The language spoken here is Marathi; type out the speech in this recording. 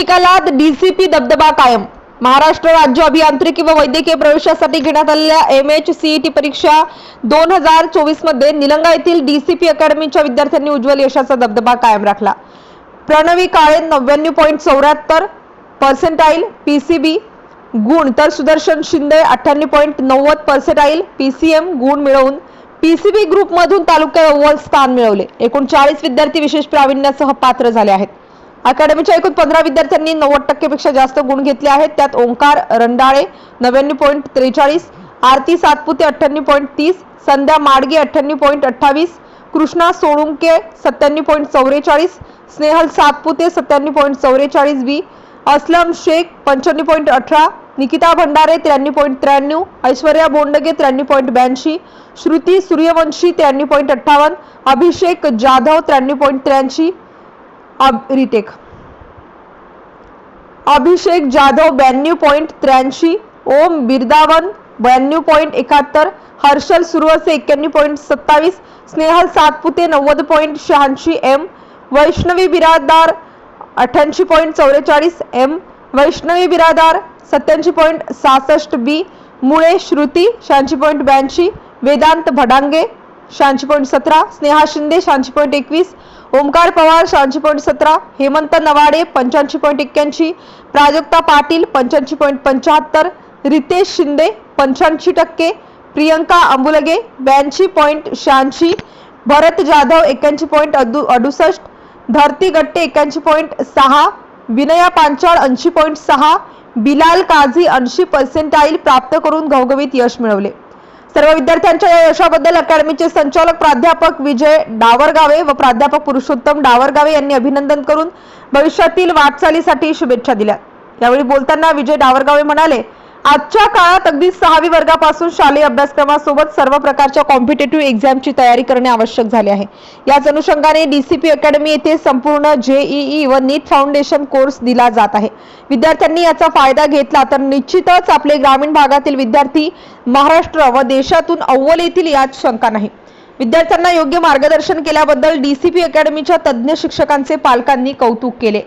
निकालात डीसीपी दबदबा कायम. महाराष्ट्र राज्य अभियांत्रिकी व वैद्यकीय प्रवेशासाठी घेण्यात आलेल्या एम एच सीईटी परीक्षा दोन हजार चोवीसमध्ये निलंगा येथील डीसीपी अकॅडमीच्या विद्यार्थ्यांनी उज्ज्वल यशाचा दबदबा कायम राखला. प्रणवी काळे नव्याण्णव पॉईंट चौऱ्याहत्तर पर्सेंटाईल पीसीबी गुण तर सुदर्शन शिंदे अठ्ठ्याण्णव पॉईंट नव्वद पर्सेंटाईल पीसीएम गुण मिळवून पीसीबी ग्रुपमधून तालुक्यात अव्वल स्थान मिळवले. एकूण चाळीस विद्यार्थी विशेष प्रावीण्यासह पात्र झाले आहेत. अकॅडमीच्या एकूण पंधरा विद्यार्थ्यांनी नव्वद टक्केपेक्षा जास्त गुण घेतले आहेत. त्यात ओंकार रंडाळे नव्याण्णव पॉईंट त्रेचाळीस आरती सातपुते अठ्ठ्याण्णव पॉईंट तीस संध्या माडगे अठ्ठ्याण्णव पॉईंट अठ्ठावीस कृष्णा सोळुंके सत्त्याण्णव पॉईंट चौवेचाळीस स्नेहल सातपुते सत्त्याण्णव पॉईंट चौवेचाळीस बी असलम शेख पंच्याण्णव पॉईंट अठरा निकिता भंडारे त्र्याण्णव पॉईंट त्र्याण्णव ऐश्वर्या बोंडगे त्र्याण्णव पॉईंट ब्याऐंशी श्रुती सूर्यवंशी त्र्याण्णव पॉईंट अठ्ठावन्न अभिषेक जाधव त्र्याण्णव पॉईंट त्र्याऐंशी रिटेक। अभिषेक जाधव ब्याण्णव पॉईंट त्र्याऐंशी. ओम बिरदावन ब्याण्णव पॉईंट एकाहत्तर. हर्षल सुरवसे एक्क्याण्णव पॉईंट सत्तावीस. स्नेहल सातपुते नव्वद पॉईंट शहाऐंशी. एम. वैष्णवी बिरादार अठ्ठ्याऐंशी पॉईंट चौवेचाळीस एम. वैष्णवी बिरादार सत्याऐंशी पॉईंट सहासष्ट बी. मुळे श्रुती शहाऐंशी पॉईंट ब्याऐंशी. वेदांत भडांगे शहाऐंशी पॉईंट सतरा स्नेहा शिंदे शहाऐंशी पॉईंट एकवीस ओमकार पवार शहाऐंशी पॉईंट सतरा हेमंत नवाडे पंच्याऐंशी पॉईंट एक्क्याऐंशी प्राजक्ता पाटील पंच्याऐंशी पॉईंट पंच्याहत्तर रितेश शिंदे पंच्याऐंशी टक्के प्रियंका अंबुलगे ब्याऐंशी पॉईंट शहाऐंशी भरत जाधव एक्क्याऐंशी पॉईंट अदु अडुसष्ट धरती गट्टे एक्क्याऐंशी पॉईंट सहा विनया पांचाळ ऐंशी पॉईंट सहा बिलाल काझी ऐंशी पर्सेंटाईल प्राप्त करून घवघवीत यश मिळवले. सर्व विद्यार्थ्यांच्या या यशाबद्दल अकॅडमीचे संचालक प्राध्यापक विजय डावरगावे व प्राध्यापक पुरुषोत्तम डावरगावे यांनी अभिनंदन करून भविष्यातील वाटचालीसाठी शुभेच्छा दिल्या. यावेळी बोलताना विजय डावरगावे म्हणाले आजच्या काळात अगदी सहावी वर्गापासून शालेय अभ्यासक्रमासोबत सर्व प्रकारच्या कॉम्पिटेटिव्ह एक्झामची तयारी करणे आवश्यक झाले आहे. याच अनुषंगाने डीसीपी अकॅडमी येथे संपूर्ण जेईई व नीट फाउंडेशन कोर्स दिला जात आहे. विद्यार्थ्यांनी याचा फायदा घेतला तर निश्चितच आपले ग्रामीण भागातील विद्यार्थी महाराष्ट्र व देशातून अव्वल येतील यात शंका नाही. विद्यार्थ्यांना योग्य मार्गदर्शन केल्याबद्दल डीसीपी अकॅडमीच्या तज्ज्ञ शिक्षकांचे पालकांनी कौतुक केले.